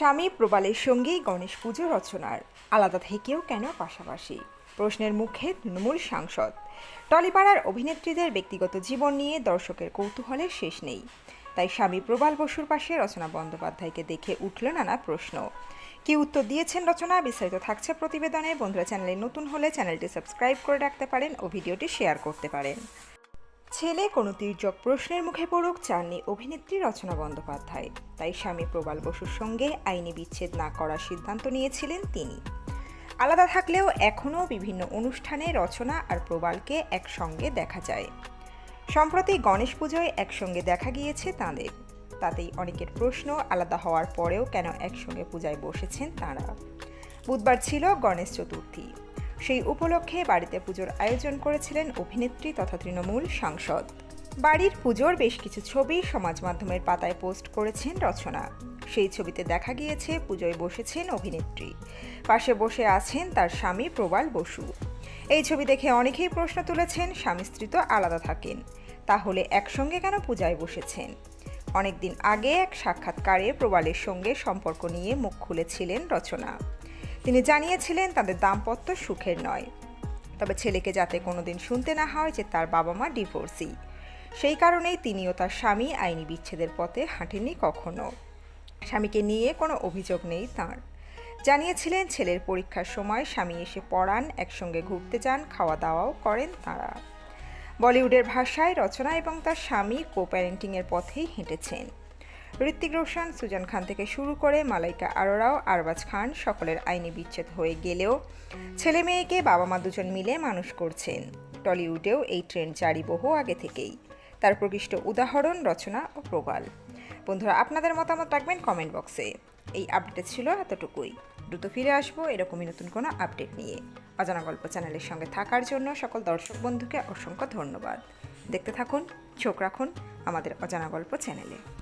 স্বামী প্রবালের সঙ্গেই গণেশ পুজো রচনার। আলাদা থেকেও কেন পাশাপাশি? প্রশ্নের মুখে তৃণমূল সাংসদ। টলিপাড়ার অভিনেত্রীদের ব্যক্তিগত জীবন নিয়ে দর্শকের কৌতূহলের শেষ নেই। তাই স্বামী প্রবাল বসুর পাশে রচনা বন্দ্যোপাধ্যায়কে দেখে উঠল নানা প্রশ্ন। কি উত্তর দিয়েছেন রচনা? বিস্তারিত থাকছে প্রতিবেদনে। বন্ধুরা চ্যানেলে নতুন হলে চ্যানেলটি সাবস্ক্রাইব করে রাখতে পারেন ও ভিডিওটি শেয়ার করতে পারেন। ছেলে কোনো তির্যক প্রশ্নের মুখে পড়ুক, চাননি অভিনেত্রী রচনা বন্দ্যোপাধ্যায়। তাই স্বামী প্রবাল বসুর সঙ্গে আইনি বিচ্ছেদ না করার সিদ্ধান্ত নিয়েছিলেন তিনি। আলাদা থাকলেও এখনও বিভিন্ন অনুষ্ঠানে রচনা আর প্রবালকে একসঙ্গে দেখা যায়। সম্প্রতি গণেশ পুজোয় একসঙ্গে দেখা গিয়েছে তাঁদের। তাতেই অনেকের প্রশ্ন আলাদা হওয়ার পরেও কেন একসঙ্গে পূজায় বসেছেন তাঁরা? বুধবার ছিল গণেশ চতুর্থী। সেই উপলক্ষে বাড়িতে পুজোর আয়োজন করেছিলেন অভিনেত্রী তথা তৃণমূল সাংসদ। বাড়ির পুজোর বেশ কিছু ছবি সমাজ মাধ্যমের পাতায় পোস্ট করেছেন রচনা। সেই ছবিতে দেখা গিয়েছে, পুজোয় বসেছেন অভিনেত্রী। পাশে বসে আছেন তার স্বামী প্রবাল বসু। এই ছবি দেখে অনেকেই প্রশ্ন তুলেছেন, স্বামী স্ত্রী তো আলাদা থাকেন, তাহলে একসঙ্গে কেন পূজায় বসেছেন? অনেকদিন আগে এক সাক্ষাৎকারে প্রবালের সঙ্গে সম্পর্ক নিয়ে মুখ খুলেছিলেন রচনা। তিনি জানিয়েছিলেন তাদের দাম্পত্য সুখের নয়। তবে ছেলেকে যাতে কোনোদিন শুনতে না হয় যে তার বাবা মা ডিভোর্সি। সেই কারণেই তিনিও তার স্বামী আইনি বিচ্ছেদের পথে হাঁটেননি কখনো। স্বামীকে নিয়ে কোনো অভিযোগ নেই তাঁর। জানিয়েছিলেন ছেলের পরীক্ষার সময় স্বামী এসে পড়ান, একসঙ্গে ঘুরতে যান খাওয়া দাওয়াও করেন তাঁরা। বলিউডের ভাষায় রচনা এবং তার স্বামী কো প্যারেন্টিংয়ের পথেই হেঁটেছেন। ঋত্বিক রোশন, সুজান খান থেকে শুরু করে মালাইকা আরোরাও, আরবাজ খান সকলের আইনি বিচ্ছেদ হয়ে গেলেও ছেলে মেয়েকে বাবা মা দুজন মিলে মানুষ করছেন। টলিউডেও এই ট্রেন্ড জারি বহু আগে থেকেই। তার প্রকৃষ্ট উদাহরণ, রচনা ও প্রবাল। বন্ধুরা, আপনাদের মতামত রাখবেন কমেন্ট বক্সে। এই আপডেট ছিল এতটুকুই। দ্রুত ফিরে আসব এরকমই নতুন কোনো আপডেট নিয়ে। অজানা গল্প চ্যানেলের সঙ্গে থাকার জন্য সকল দর্শক বন্ধুকে অসংখ্য ধন্যবাদ। দেখতে থাকুন, চোখ রাখুন আমাদের অজানা গল্প চ্যানেলে।